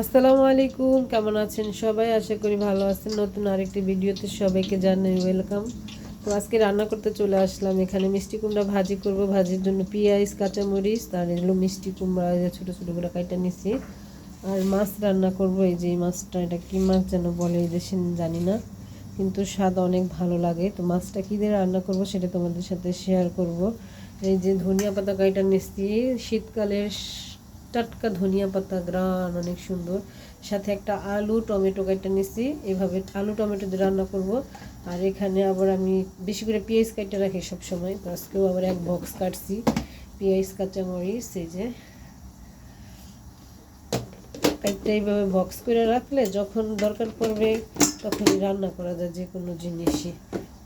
আসসালামু আলাইকুম, কেমন আছেন সবাই? আশা করি ভালো আছেন। নতুন আরেকটি ভিডিওতে সবাইকে জানাই ওয়েলকাম। তো আজকে রান্না করতে চলে আসলাম। এখানে মিষ্টি কুমড়া ভাজি করব। ভাজির জন্য পেঁয়াজ, কাঁচামরিচ আর এগুলো মিষ্টি কুমড়া যে ছোটো ছোটো করে কাইটা নিছি। আর মাছ রান্না করব। এই যে মাছটা, এটা কী মাছ যেন বলে, এই দেশে জানি না। কিন্তু স্বাদ অনেক ভালো লাগে। তো মাছটা কী দিয়ে রান্না করব সেটা তোমাদের সাথে শেয়ার করব। এই যে ধনিয়া পাতা কাইটা নিচ্ছি শীতকালের টাটকা ধনিয়া পাতা, গ্রান অনেক সুন্দর। সাথে একটা আলু টমেটো কাটা নিচ্ছি এভাবে আলু টমেটো দিয়ে রান্না করব। আর এখানে আবার আমি বেশি করে পেঁয়াজ কাটতে রাখি সবসময়, তো আজকেও আবার এক বক্স কাটছি, পেঁয়াজ, কাঁচামরিচ, এই যে। একটা এইভাবে বক্স করে রাখলে যখন দরকার পড়বে তখনই রান্না করা যায় যে কোনো জিনিসই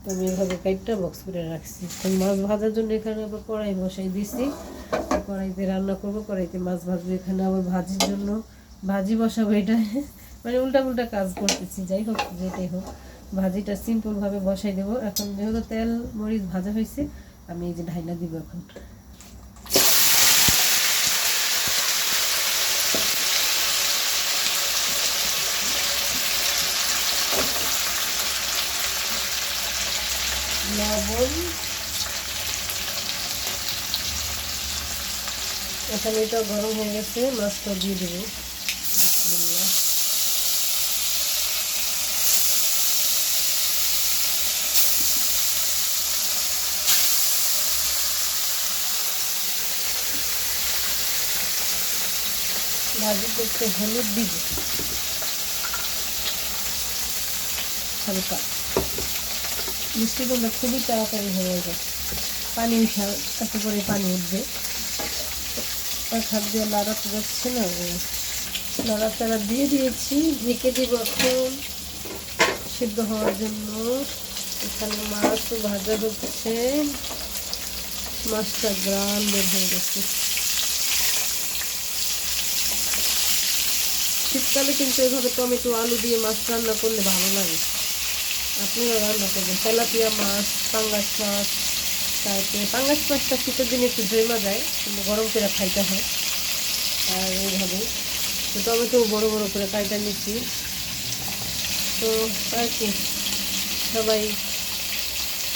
আমি এভাবে কাইটটা বক্স করে রাখছি। মাছ ভাজার জন্য এখানে আবার কড়াই বসাই দিছি। কড়াইতে রান্না করব, কড়াইতে মাছ ভাজবো। এখানে আবার ভাজির জন্য ভাজি বসাবো এটা। মানে উল্টা উল্টা কাজ করতেছি, যাই হোক, যেটাই হোক। ভাজিটা সিম্পলভাবে বসাই দেবো। এখন যেহেতু তেল, মরিচ ভাজা হয়েছে, আমি এই যে ঢাইনা দিব এখন। লবণ এখানে এটা গরম হয়ে গেছে, মাছটা দিয়ে দেবো। বিসমিল্লাহ। ভাজি করতে হলুদ দিব। হালকা। মিষ্টি কুমড়া খুবই তাড়াতাড়ি হয়ে যায়। পানি তাতে করে পানি উঠবে। এক হাত দিয়ে লাড়াতে যাচ্ছে না লাড়াচাড়া দিয়ে দিয়েছি, ঢেকে দিব এখন সিদ্ধ হওয়ার জন্য। এখানে মাছও ভাজা হচ্ছে, মাছটা গ্রান বের হয়ে গেছে। শীতকালে কিন্তু এভাবে টমেটো, আলু দিয়ে মাছ রান্না করলে ভালো লাগে। আপনিও রান্না করবেন, তেলাপিয়া মাছ, পাঙ্গাস মাছ। তারপরে পাঙ্গাস মাছটা শীতের দিনে একটু জমা যায় কিন্তু গরম করে খাইতে হয়। আর এইভাবে তো টমেটো বড় বড় করে কাইটা নিচ্ছি। তো আর কি, সবাই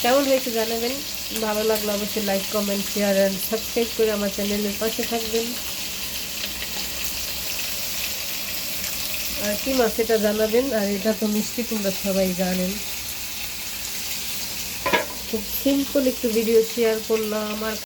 কেমন হয়েছে জানাবেন? ভালো লাগল অবশ্যই like comment share and subscribe করে আমার চ্যানেলের পাশে থাকবেন। আর কি মাছ এটা জানাবেন? আর এটা তো মিষ্টি কুমড়া সবাই জানেন। খুব সিম্পল একটু ভিডিও শেয়ার করলাম আর